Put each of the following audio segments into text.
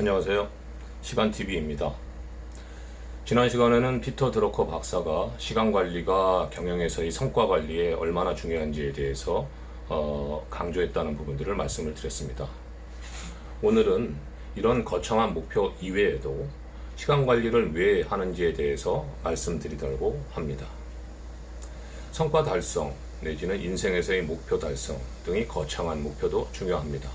안녕하세요. 시간TV입니다. 지난 시간에는 피터 드러커 박사가 시간 관리가 경영에서의 성과 관리에 얼마나 중요한지에 대해서 어, 강조했다는 부분들을 말씀을 드렸습니다. 오늘은 이런 거창한 목표 이외에도 시간 관리를 왜 하는지에 대해서 말씀드리려고 합니다. 성과 달성 내지는 인생에서의 목표 달성 등이 거창한 목표도 중요합니다.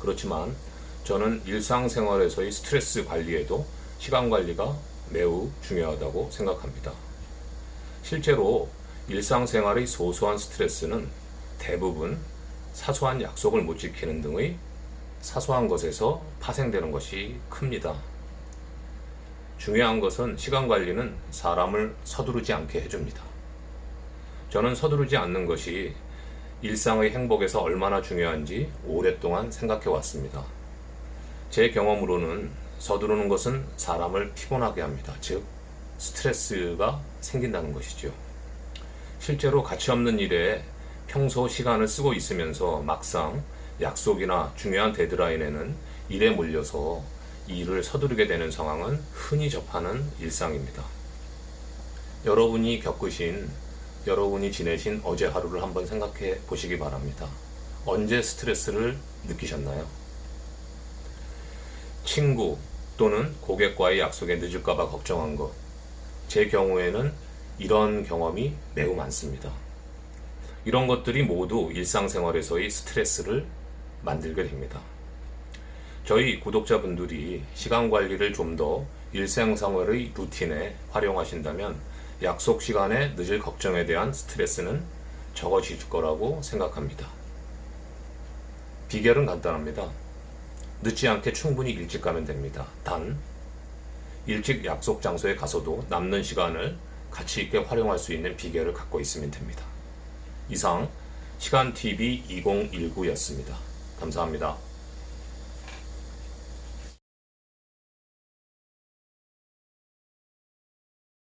그렇지만 저는 일상생활에서의 스트레스 관리에도 시간 관리가 매우 중요하다고 생각합니다. 실제로 일상생활의 소소한 스트레스는 대부분 사소한 약속을 못 지키는 등의 사소한 것에서 파생되는 것이 큽니다. 중요한 것은 시간 관리는 사람을 서두르지 않게 해줍니다. 저는 서두르지 않는 것이 일상의 행복에서 얼마나 중요한지 오랫동안 생각해 왔습니다. 제 경험으로는 서두르는 것은 사람을 피곤하게 합니다. 즉, 스트레스가 생긴다는 것이죠. 실제로 가치 없는 일에 평소 시간을 쓰고 있으면서 막상 약속이나 중요한 데드라인에는 일에 몰려서 이 일을 서두르게 되는 상황은 흔히 접하는 일상입니다. 여러분이 겪으신, 여러분이 지내신 어제 하루를 한번 생각해 보시기 바랍니다. 언제 스트레스를 느끼셨나요? 친구 또는 고객과의 약속에 늦을까봐 걱정한 것. 제 경우에는 이런 경험이 매우 많습니다. 이런 것들이 모두 일상생활에서의 스트레스를 만들게 됩니다. 저희 구독자분들이 시간 관리를 좀 더 일상생활의 루틴에 활용하신다면 약속 시간에 늦을 걱정에 대한 스트레스는 적어질 거라고 생각합니다. 비결은 간단합니다. 늦지 않게 충분히 일찍 가면 됩니다. 단, 일찍 약속 장소에 가서도 남는 시간을 가치 있게 활용할 수 있는 비결을 갖고 있으면 됩니다. 이상 시간TV 2019였습니다. 감사합니다.